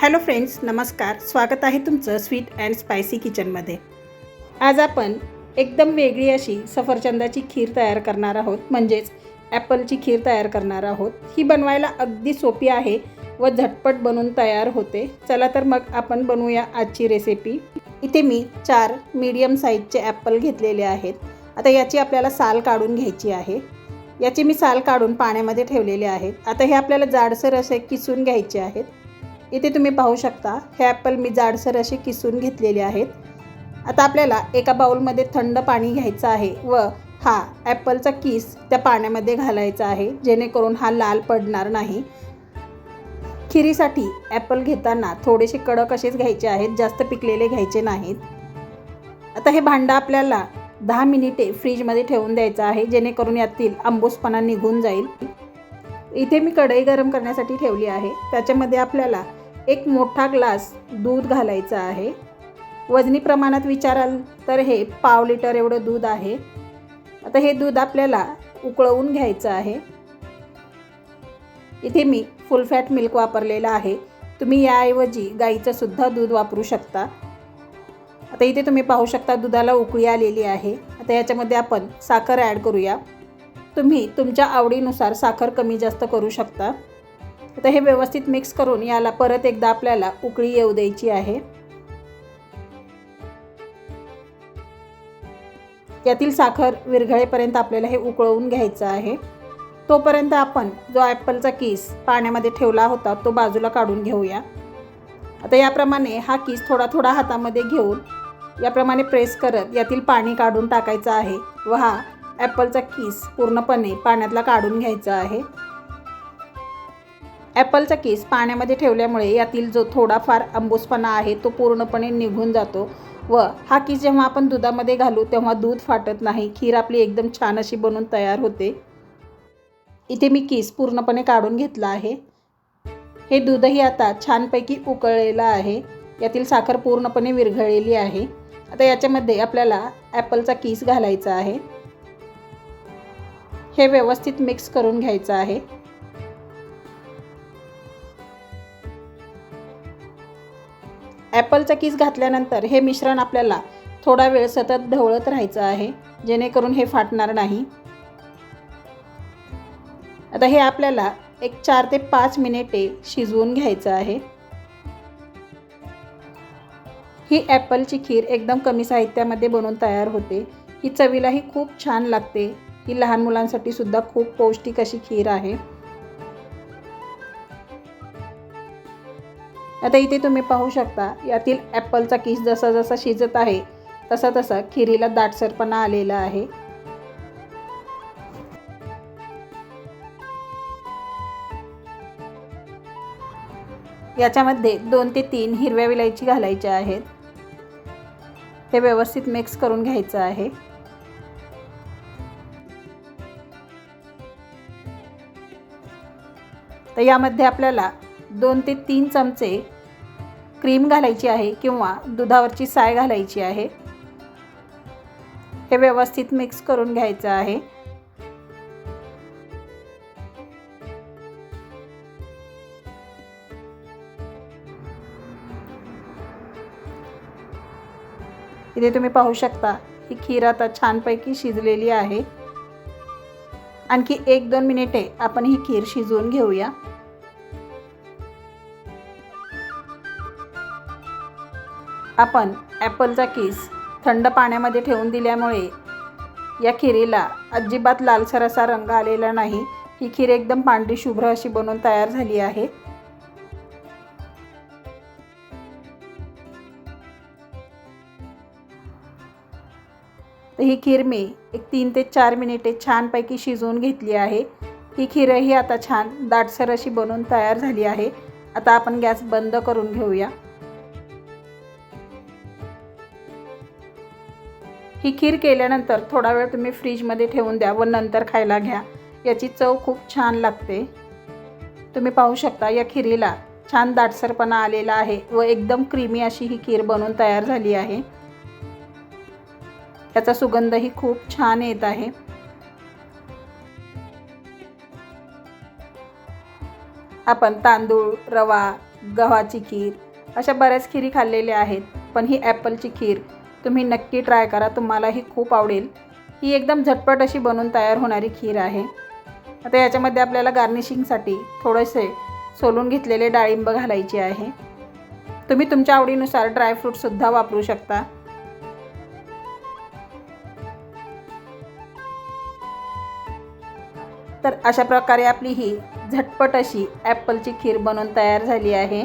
Hello friends नमस्कार. स्वागत आहे तुमचं स्वीट अँड स्पायसी किचनमध्ये. आज आपण एकदम वेगळी अशी सफरचंदाची खीर तयार करणार आहोत. म्हणजेच ॲपलची खीर तयार करणार आहोत. ही बनवायला अगदी सोपी आहे व झटपट बनून तयार होते. चला तर मग आपण बनवूया आजची रेसिपी इथे मी चार मीडियम साईजचे ॲपल घेतलेले आहेत. आता याची आपल्याला साल काढून घ्यायची आहे. याची मी साल काढून पाण्यामध्ये ठेवलेले आहेत. आता हे आपल्याला जाडसर असे किसून घ्यायचे आहेत. इथे तुम्ही पाहू शकता हे ॲपल मी जाडसर असे किसून घेतलेले आहेत. आता आपल्याला एका बाउलमध्ये थंड पाणी घ्यायचं आहे व हा ॲपलचा किस त्या पाण्यामध्ये घालायचा आहे जेणेकरून हा लाल पडणार नाही. खिरीसाठी ॲपल घेताना थोडेसे कडक असेच घ्यायचे आहेत जास्त पिकलेले घ्यायचे नाहीत. आता हे भांडं आपल्याला दहा मिनिटे फ्रीजमध्ये ठेवून द्यायचं आहे जेणेकरून यातील आंबूसपणा निघून जाईल. इथे मी कढई गरम करण्यासाठी ठेवली आहे त्याच्यामध्ये आपल्याला एक मोठा ग्लास दूध घालायचं आहे. वजनी प्रमाणात विचाराल तर हे पाव लिटर एवढं दूध आहे. आता हे दूध आपल्याला उकळवून घ्यायचं आहे. इथे मी फुल फॅट मिल्क वापरलेलं आहे. तुम्ही याऐवजी गाईचं सुद्धा दूध वापरू शकता. आता इथे तुम्ही पाहू शकता दुधाला उकळी आलेली आहे. आता याच्यामध्ये आपण साखर ॲड करूया. तुम्ही तुमच्या आवडीनुसार साखर कमी जास्त करू शकता. आता हे व्यवस्थित मिक्स करून याला परत एकदा आपल्याला उकळी येऊ द्यायची आहे. यातील साखर विरघळेपर्यंत आपल्याला हे उकळवून घ्यायचं आहे. तोपर्यंत आपण जो ॲपलचा किस पाण्यामध्ये ठेवला होता तो बाजूला काढून घेऊया. आता याप्रमाणे हा किस थोडा थोडा हातामध्ये घेऊन याप्रमाणे प्रेस करत यातील पाणी काढून टाकायचं आहे व हा ॲपलचा किस पूर्णपणे पाण्यातला काढून घ्यायचा आहे. ॲपलचा केस पाण्यामध्ये ठेवल्यामुळे यातील जो थोडाफार आंबूसपणा आहे तो पूर्णपणे निघून जातो व हा किस जेव्हा आपण दुधामध्ये घालू तेव्हा दूध फाटत नाही. खीर आपली एकदम छान अशी बनून तयार होते. इथे मी किस पूर्णपणे काढून घेतला आहे. हे दूधही आता छानपैकी उकळलेलं आहे. यातील साखर पूर्णपणे विरघळलेली आहे. आता याच्यामध्ये आपल्याला ॲपलचा किस घालायचा आहे. हे व्यवस्थित मिक्स करून घ्यायचं आहे. ॲपलचा किस घातल्यानंतर हे मिश्रण आपल्याला थोडा वेळ सतत ढवळत राहायचं आहे जेणेकरून हे फाटणार नाही. आता हे आपल्याला एक चार ते पाच मिनिटे शिजवून घ्यायचं आहे. ही ॲपलची खीर एकदम कमी साहित्यामध्ये बनवून तयार होते. ही चवीलाही खूप छान लागते. ही लहान मुलांसाठी सुद्धा खूप पौष्टिक अशी खीर आहे. आता इथे तुम्ही पाहू शकता यातील ॲपलचा किस जसा जसा शिजत आहे तसा तसा खिरीला दाटसरपणा आलेला आहे. याच्यामध्ये दोन ते तीन हिरव्या विलायची घालायच्या आहेत. हे व्यवस्थित मिक्स करून घ्यायचं आहे. तर यामध्ये आपल्याला दोन ते तीन चमचे क्रीम घालायची आहे किंवा दुधावरची साय घालायची आहे. हे व्यवस्थित मिक्स करून घ्यायचं आहे. इथे तुम्ही पाहू शकता ही खीर आता छानपैकी शिजलेली आहे. आणखी एक दोन मिनिटे आपण ही खीर शिजवून घेऊया. आपण ॲपलचा किस थंड पाण्यामध्ये ठेवून दिल्यामुळे या खिरीला अजिबात लालसर असा रंग आलेला नाही. ही खीर एकदम पांढरी शुभ्र अशी बनवून तयार झाली आहे. तर ही खीर मी एक तीन ते चार मिनिटे छानपैकी शिजवून घेतली आहे. ही खीरही आता छान दाटसर अशी बनवून तयार झाली आहे. आता आपण गॅस बंद करून घेऊया. ही खीर केल्यानंतर थोडा वेळ तुम्ही फ्रीजमध्ये ठेवून द्या व नंतर खायला घ्या. याची चव खूप छान लागते. तुम्ही पाहू शकता या खिरीला छान दाटसरपणा आलेला आहे व एकदम क्रीमी अशी ही खीर बनून तयार झाली आहे. त्याचा सुगंधही खूप छान येत आहे. आपण तांदूळ रवा गव्हाची खीर अशा बऱ्याच खिरी खाल्लेल्या आहेत पण ही ॲपलची खीर तुम्ही नक्की ट्राय करा तुम्हाला ही खूप आवडेल. ही एकदम झटपट अशी बनून तयार होणारी खीर आहे. आता याच्यामध्ये आपल्याला गार्निशिंगसाठी थोडेसे सोलून घेतलेले डाळिंब घालायचे आहे. तुम्ही तुमच्या आवडीनुसार ड्रायफ्रूटसुद्धा वापरू शकता. तर अशा प्रकारे आपली ही झटपट अशी ॲपलची खीर बनवून तयार झाली आहे.